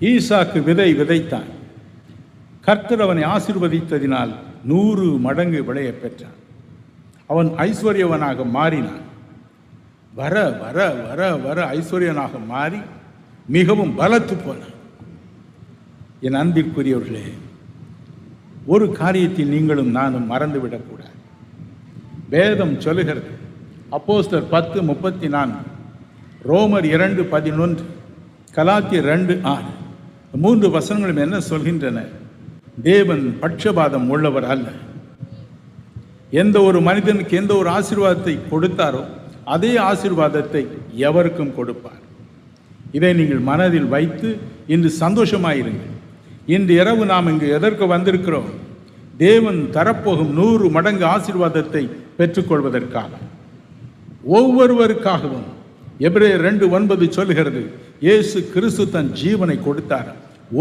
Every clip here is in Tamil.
ஈசாக்கு விதை விதைத்தான். கர்த்தர் அவனை ஆசிர்வதித்ததினால் நூறு மடங்கு விளைய பெற்றான். அவன் ஐஸ்வர்யவனாக மாறினான். வர வர வர வர ஐஸ்வர்யனாக மாறி மிகவும் பலத்து போனான். என் அன்பிற்குரியவர்களே ஒரு காரியத்தில் நீங்களும் நானும் மறந்துவிடக்கூடாது. வேதம் சொல்லுகிறது அப்போஸ்டர் பத்து முப்பத்தி நான்கு ரோமர் இரண்டு பதினொன்று கலாத்தியர் ரெண்டு ஆறு. மூன்று வசனங்களும் என்ன சொல்கின்றன? தேவன் பட்சபாதம் உள்ளவர் அல்ல. எந்த ஒரு மனிதனுக்கு எந்த ஒரு ஆசீர்வாதத்தை கொடுத்தாரோ அதே ஆசீர்வாதத்தை எவருக்கும் கொடுப்பார். இதை நீங்கள் மனதில் வைத்து இன்று சந்தோஷமாயிருங்கள். இன்று இரவு நாம் இங்கு எதற்கு வந்திருக்கிறோம்? தேவன் தரப்போகும் நூறு மடங்கு ஆசீர்வாதத்தை பெற்றுக்கொள்வதற்காக. ஒவ்வொருவருக்காகவும் எப்ரே ரெண்டு ஒன்பது சொல்கிறது இயேசு கிறிஸ்து தன் ஜீவனை கொடுத்தார்.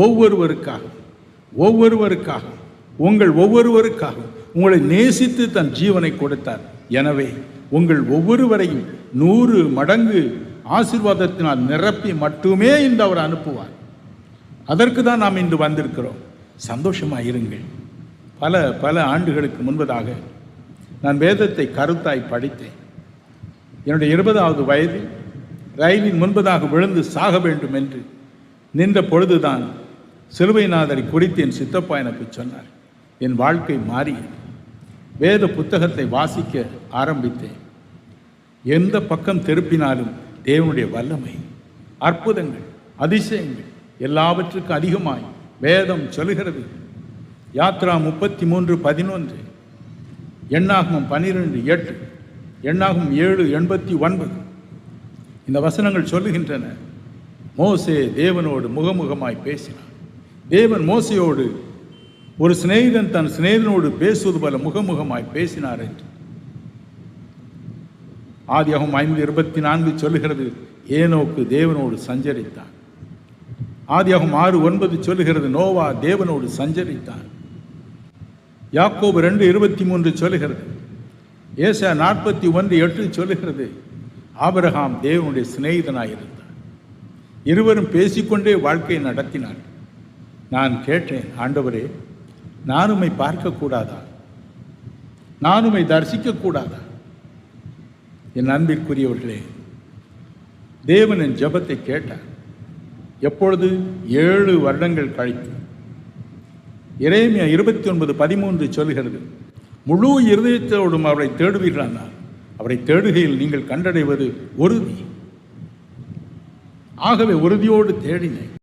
ஒவ்வொருவருக்காக ஒவ்வொருவருக்காக உங்கள் ஒவ்வொருவருக்காக உங்களை நேசித்து தன் ஜீவனை கொடுத்தார். எனவே உங்கள் ஒவ்வொருவரையும் நூறு மடங்கு ஆசீர்வாதத்தினால் நிரப்பி மட்டுமே இந்த அவர் அனுப்புவார். அதற்கு தான் நாம் இன்று வந்திருக்கிறோம். சந்தோஷமாக இருங்கள். பல பல ஆண்டுகளுக்கு முன்பதாக நான் வேதத்தை கருத்தாய் படித்தேன். என்னுடைய இருபதாவது வயதில் ரயிலின் முன்பதாக விழுந்து சாக வேண்டும் என்று நின்ற பொழுதுதான் சிலுவைநாதரை குறித்து என் சித்தப்பா எனக்கு சொன்னார். என் வாழ்க்கை மாறியது. வேத புத்தகத்தை வாசிக்க ஆரம்பித்தேன். எந்த பக்கம் திருப்பினாலும் தேவனுடைய வல்லமை அற்புதங்கள் அதிசயங்கள் எல்லாவற்றுக்கும் அதிகமாய் வேதம் சொல்கிறது யாத்ரா முப்பத்தி மூன்று பதினொன்று எண்ணாகமம் பன்னிரெண்டு எட்டு எண்ணாகமம் ஏழு எண்பத்தி ஒன்பது. இந்த வசனங்கள் சொல்லுகின்றன. மோசே தேவனோடு முகமுகமாய் பேசினார் தேவன் மோசையோடு ஒரு சிநேகிதன் தன் சிநேகிதனோடு பேசுவது போல முகமுகமாய் பேசினார் என்று. ஆதியாகும் ஐந்து இருபத்தி நான்கு சொல்லுகிறது ஏனோக்கு தேவனோடு சஞ்சரித்தான். ஆதியாகும் ஆறு ஒன்பது சொல்லுகிறது நோவா தேவனோடு சஞ்சரித்தான். யாக்கோபு ரெண்டு இருபத்தி மூன்று சொல்லுகிறது ஏசா நாற்பத்தி ஒன்று எட்டு சொல்லுகிறது ஆபரகாம் தேவனுடைய சிநேகிதனாக இருந்தார் இருவரும் பேசிக்கொண்டே வாழ்க்கையை நடத்தினார் நான் கேட்டேன் ஆண்டவரே நானுமை பார்க்கக்கூடாதா? நானுமை தரிசிக்கக்கூடாதா? என் அன்பிற்குரியவர்களே தேவன் என் ஜபத்தை கேட்டார். எப்பொழுது? ஏழு வருடங்கள் கழித்து. இறைமையா இருபத்தி ஒன்பது பதிமூன்று சொல்கிறது முழு இருதயத்தோடும் அவரை தேடுவீர்களானால் அவரை தேடுகையில் நீங்கள் கண்டடைவது உறுதி ஆகவே உறுதியோடு தேடினேன்.